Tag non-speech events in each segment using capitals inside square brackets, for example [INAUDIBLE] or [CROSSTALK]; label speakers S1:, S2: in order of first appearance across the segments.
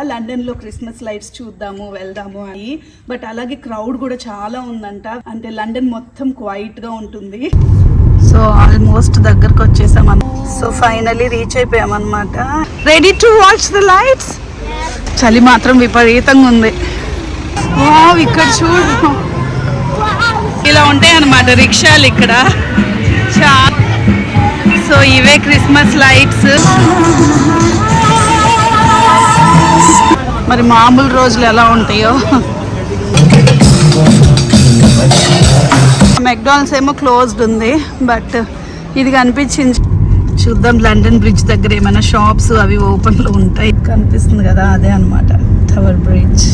S1: లండన్లో Christmas lights చూద్దాము వెళ్దాము అని. బట్ అలాగే క్రౌడ్ కూడా చాలా ఉందంట. అంటే లండన్ మొత్తం క్వైట్గా ఉంటుంది. సో ఆల్మోస్ట్ దగ్గరకు వచ్చేసాం సో ఫైనలీ రీచ్ అయిపోయాం అనమాట ready to watch the lights చలి మాత్రం విపరీతంగా ఉంది. ఇక్కడ చూడు. ఇలా ఉంటాయి అనమాట రిక్షాలు ఇక్కడ. చా. సో ఇవే క్రిస్మస్ లైట్స్. మరి మామూలు రోజులు ఎలా ఉంటాయో? మెక్డానల్డ్స్ ఏమో క్లోజ్డ్ ఉంది బట్ ఇది కనిపించింది. చూద్దాం లండన్ బ్రిడ్జ్ దగ్గర ఏమైనా షాప్స్ అవి ఓపెన్లో ఉంటాయి. కనిపిస్తుంది కదా అదే అనమాట టవర్ బ్రిడ్జ్.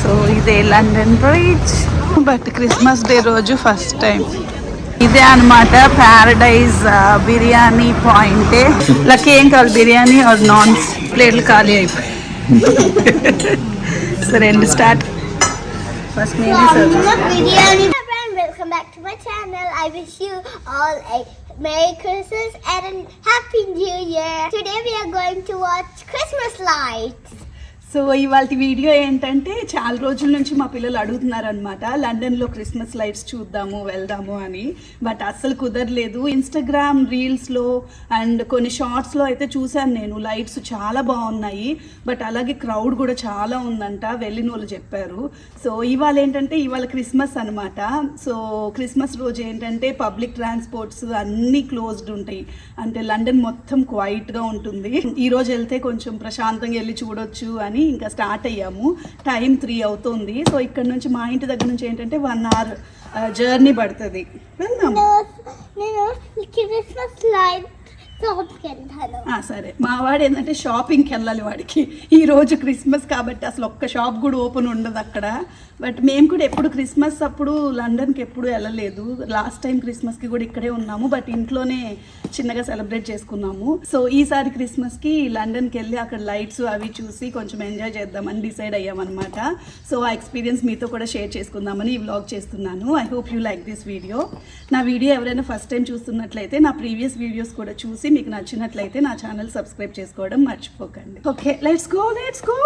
S1: సో ఇదే London bridge but Christmas day రోజు ఫస్ట్ టైం ఇదే అనమాట ప్యారడైజ్ బిర్యానీ పాయింట్ లక్కీ ఏం కావాలి బిర్యానీ ఆర్ నాన్స్ ప్లేట్లు ఖాళీ అయిపోయి సరే అండి స్టార్ట్ ఫస్ట్ నేనే
S2: welcome back to my channel. I wish you all a Merry Christmas and a Happy New Year. Today we are going to watch Christmas lights.
S1: So ఇవాళ video ఏంటంటే చాలా రోజుల నుంచి మా పిల్లలు అడుగుతున్నారనమాట లండన్లో క్రిస్మస్ లైట్స్ చూద్దాము వెళ్దాము అని. బట్ అస్సలు కుదరలేదు. ఇన్స్టాగ్రామ్ రీల్స్లో అండ్ కొన్ని షార్ట్స్లో అయితే చూశాను నేను. లైట్స్ చాలా బాగున్నాయి. బట్ అలాగే క్రౌడ్ కూడా చాలా ఉందంట వెళ్ళిన వాళ్ళు చెప్పారు. సో ఇవాళ ఏంటంటే ఇవాళ క్రిస్మస్ అనమాట సో క్రిస్మస్ రోజు ఏంటంటే పబ్లిక్ ట్రాన్స్పోర్ట్స్ అన్నీ క్లోజ్డ్ ఉంటాయి. అంటే లండన్ మొత్తం క్వైట్గా ఉంటుంది. ఈరోజు వెళ్తే కొంచెం ప్రశాంతంగా వెళ్ళి చూడొచ్చు అని ఇంకా స్టార్ట్ అయ్యాము. టైం త్రీ అవుతుంది. సో ఇక్కడ నుంచి మా ఇంటి దగ్గర నుంచి ఏంటంటే వన్ అవర్ జర్నీ పడుతుంది. వెళ్దాం.
S2: నేను క్రిస్మస్ లైట్
S1: సరే. మా వాడు ఏంటంటే షాపింగ్కి వెళ్ళాలి వాడికి. ఈ రోజు క్రిస్మస్ కాబట్టి అసలు ఒక్క షాప్ కూడా ఓపెన్ ఉండదు అక్కడ. బట్ మేము కూడా ఎప్పుడు క్రిస్మస్ అప్పుడు లండన్కి ఎప్పుడు వెళ్ళలేదు. లాస్ట్ టైం క్రిస్మస్కి కూడా ఇక్కడే ఉన్నాము. బట్ ఇంట్లోనే చిన్నగా సెలబ్రేట్ చేసుకున్నాము. సో ఈసారి క్రిస్మస్కి లండన్కి వెళ్ళి అక్కడ లైట్స్ అవి చూసి కొంచెం ఎంజాయ్ చేద్దామని డిసైడ్ అయ్యామన్నమాట. సో ఆ ఎక్స్పీరియన్స్ మీతో కూడా షేర్ చేసుకుందామని ఈ వ్లాగ్ చేస్తున్నాను. I hope you like this video. నా వీడియో ఎవరైనా ఫస్ట్ టైం చూస్తున్నట్లయితే నా ప్రీవియస్ వీడియోస్ కూడా చూసి మీకు నచ్చినట్లయితే నా ఛానల్ సబ్స్క్రైబ్ చేసుకోవడం మర్చిపోకండి. Okay let's go let's go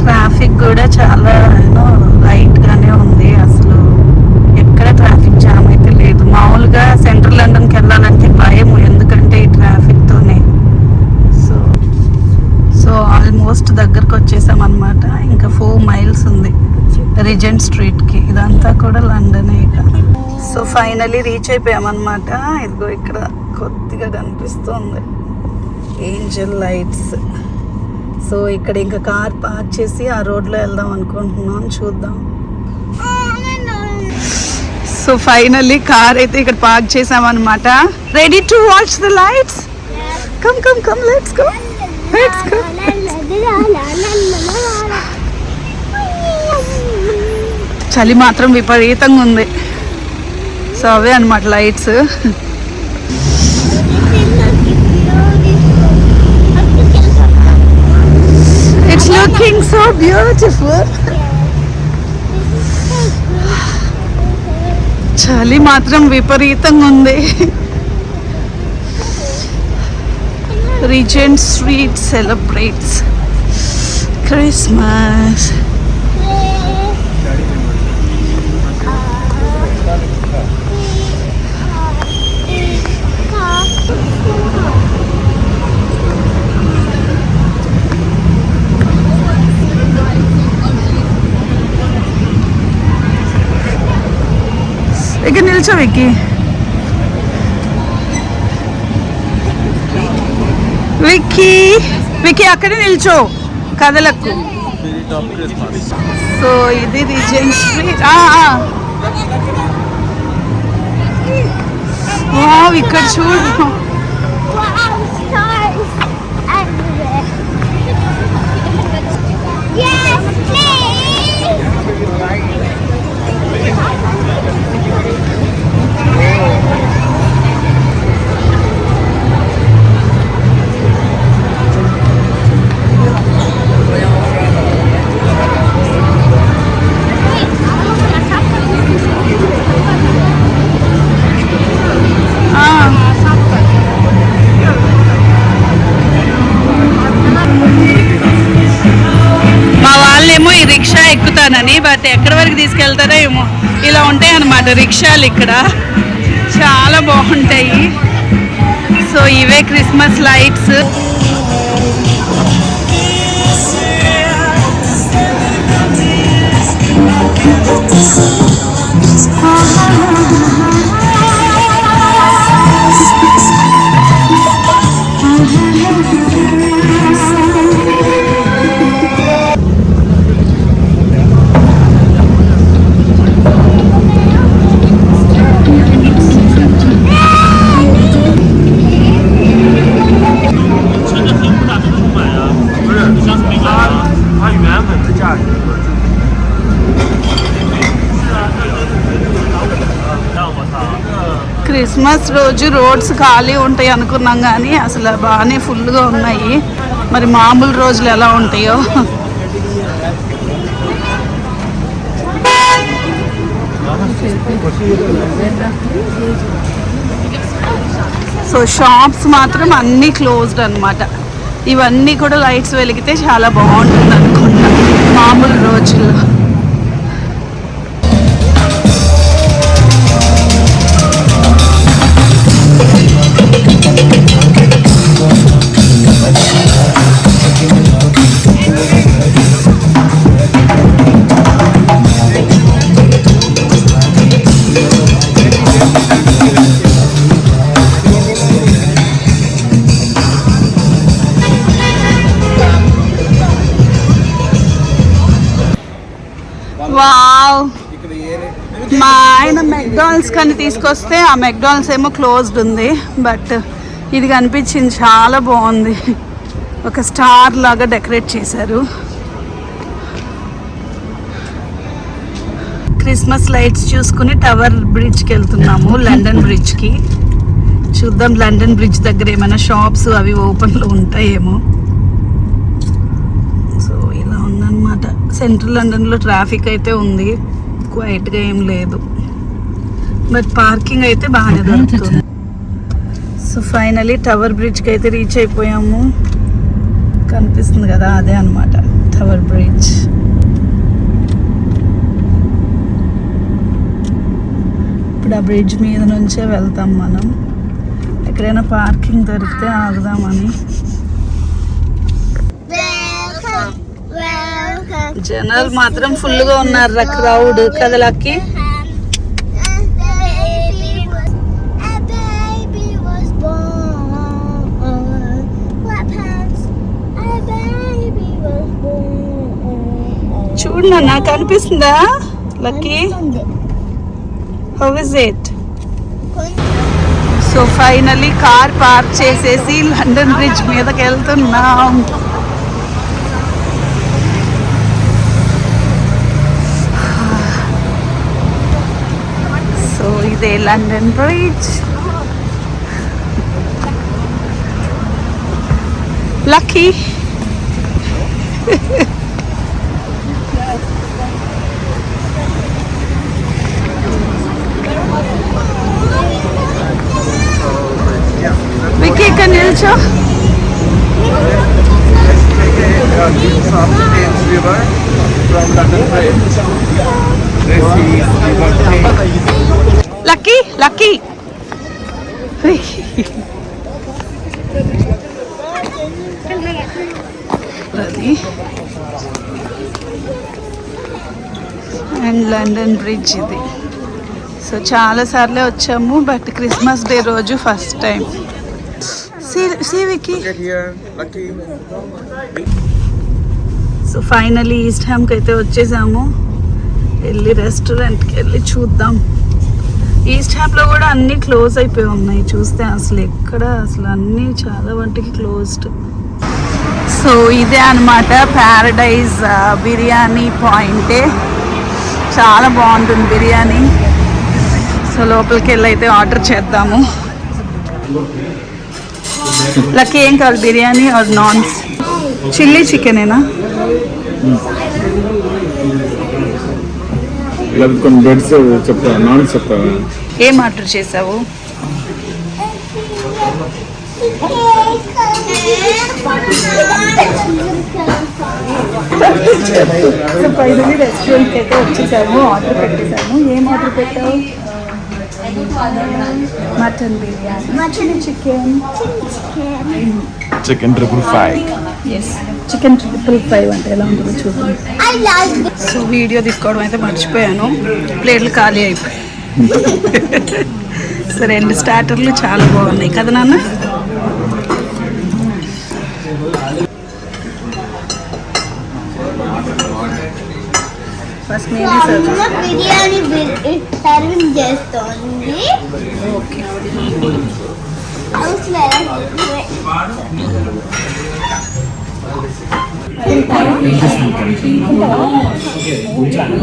S1: traffic కూడా చాలా లైట్ గానే ఉంది. అసలు ఎక్కడ ట్రాఫిక్ జామ్ అయితే లేదు. మామూలుగా సెంట్రల్ లండన్కి వెళ్ళాలంటే భయం ఎందుకంటే ఈ ట్రాఫిక్ తోనే. సో సో ఆల్మోస్ట్ దగ్గరకు వచ్చేసాం అనమాట ఇంకా ఫోర్ మైల్స్ ఉంది. రిజెంట్ స్ట్రీట్కి ఇదంతా కూడా లండనే ఇక. సో ఫైనలీ రీచ్ అయిపోయామన్నమాట ఇదిగో ఇక్కడ కొద్దిగా కనిపిస్తుంది. ఏంజల్ లైట్స్ సో ఇక్కడ ఇంకా కార్ పార్క్ చేసి ఆ రోడ్లో వెళ్దాం అనుకుంటున్నాం. చూద్దాం. సో ఫైనల్లీ కార్ అయితే ఇక్కడ పార్క్ చేసామన్నమాట. Ready to watch the lights come come come let's go let's go చలి మాత్రం విపరీతంగా ఉంది. సో అవే అనమాట lights it's looking so beautiful చలి మాత్రం విపరీతంగా ఉంది రిజెంట్ స్ట్రీట్ సెలబ్రేట్స్ క్రిస్మస్ ఇక్కడ నిల్చో విక్కి. విక్కీ విక్కీ అక్కడే నిల్చో. కదలకు. సో ఇది రీజెంట్ స్ట్రీట్ ఇక్కడ చూడు. ఎక్కుతానని బట్ ఎక్కడి వరకు తీసుకెళ్తారో ఏమో. ఇలా ఉంటాయి అన్నమాట రిక్షాలు ఇక్కడ. చాలా బాగుంటాయి. సో ఇవే క్రిస్మస్ లైట్స్. క్రిస్మస్ రోజు రోడ్స్ ఖాళీ ఉంటాయి అనుకున్నాం కానీ అసలు బాగానే ఫుల్గా ఉన్నాయి. మరి మామూలు రోజులు ఎలా ఉంటాయో? సో షాప్స్ మాత్రం అన్నీ క్లోజ్డ్ అన్నమాట. ఇవన్నీ కూడా లైట్స్ వెలిగితే చాలా బాగుంటుంది అనుకుంటా. మామూలు రోజుల్లో. వావ్. మా ఆయన మెక్డానల్డ్స్ కానీ తీసుకొస్తే ఆ మెక్డానల్డ్స్ ఏమో క్లోజ్డ్ ఉంది బట్ ఇది కనిపించింది చాలా బాగుంది. ఒక స్టార్ లాగా డెకరేట్ చేశారు. క్రిస్మస్ లైట్స్ చూసుకుని టవర్ బ్రిడ్జ్కి వెళ్తున్నాము లండన్ బ్రిడ్జ్కి చూద్దాం లండన్ బ్రిడ్జ్ దగ్గర ఏమైనా షాప్స్ అవి ఓపెన్లో ఉంటాయేమో సో ఇలా ఉందన్నమాట సెంట్రల్ లండన్లో ట్రాఫిక్ అయితే ఉంది. క్వైట్గా ఏం లేదు. బట్ పార్కింగ్ అయితే బాగానే దొరుకుతుంది. సో ఫైనలీ టవర్ బ్రిడ్జ్కి అయితే రీచ్ అయిపోయాము. కనిపిస్తుంది కదా అదే అన్నమాట. టవర్ బ్రిడ్జ్ ఇప్పుడు ఆ బ్రిడ్జ్ మీద నుంచే వెళ్తాం మనం. ఎక్కడైనా పార్కింగ్ దొరికితే ఆగుదామని
S2: Welcome, welcome.
S1: జనాలు మాత్రం ఫుల్గా ఉన్నారు క్రౌడ్ కదా లక్కి
S2: A
S1: చూడు నాన్న కనిపిస్తుందా? Lucky? How is it so finally car park చేసేసి లండన్ బ్రిడ్జ్ మీదకి వెళ్తున్నాం సో ఇదే లండన్ బ్రిడ్జ్ లక్కీ విక్కీ ఇక్కడ నిల్చో
S3: uh, views of the Thames River from London Bridge. This is River Thames.
S1: Lucky Lucky అది అండ్ లండన్ బ్రిడ్జ్ ఇది. So చాలా సార్లే వచ్చాము బట్ క్రిస్మస్ డే రోజు ఫస్ట్ టైం సివికి
S3: Get here, Lucky.
S1: So finally East హ్యామ్కి అయితే వచ్చేసాము. వెళ్ళి రెస్టారెంట్కి వెళ్ళి చూద్దాం. ఈస్ట్ స్టాప్లో కూడా అన్నీ క్లోజ్ అయిపోయి ఉన్నాయి. చూస్తే అసలు ఎక్కడ అసలు అన్నీ చాలా వంటికి క్లోజ్డ్ సో ఇదే అనమాట ప్యారడైజ్ uh, బిర్యానీ పాయింటే చాలా బాగుంటుంది బిర్యానీ. సో లోపలికి వెళ్ళి అయితే ఆర్డర్ చేద్దాము. లక్కీ ఏం కావాలి? బిర్యానీ ఆర్ నాన్స్ చిల్లీ చికెనేనా
S4: ఇలా కొన్ని బెడ్స్ చెప్తా నాన్ చెప్తావా
S1: ఏం ఆర్డర్ చేసావు సో ఫైనలీ రెస్టారెంట్కి అయితే వచ్చేసాము ఆర్డర్ పెట్టేసాము. ఏం ఆర్డర్ పెట్టావు? Mutton biryani. Mutton chicken
S3: chicken triple five
S1: S chicken triple five అంటే ఎలా ఉంటుందో
S2: this.
S1: సో వీడియో తీసుకోవడం అయితే మర్చిపోయాను. ప్లేట్లు ఖాళీ అయిపోయాయి. [LAUGHS] సో రెండు స్టార్టర్లు చాలా బాగున్నాయి కదా నాన్న? ఫస్ట్
S2: బిర్యానీ సర్వింగ్ చేస్తోంది
S1: ఓకే
S2: Thank you.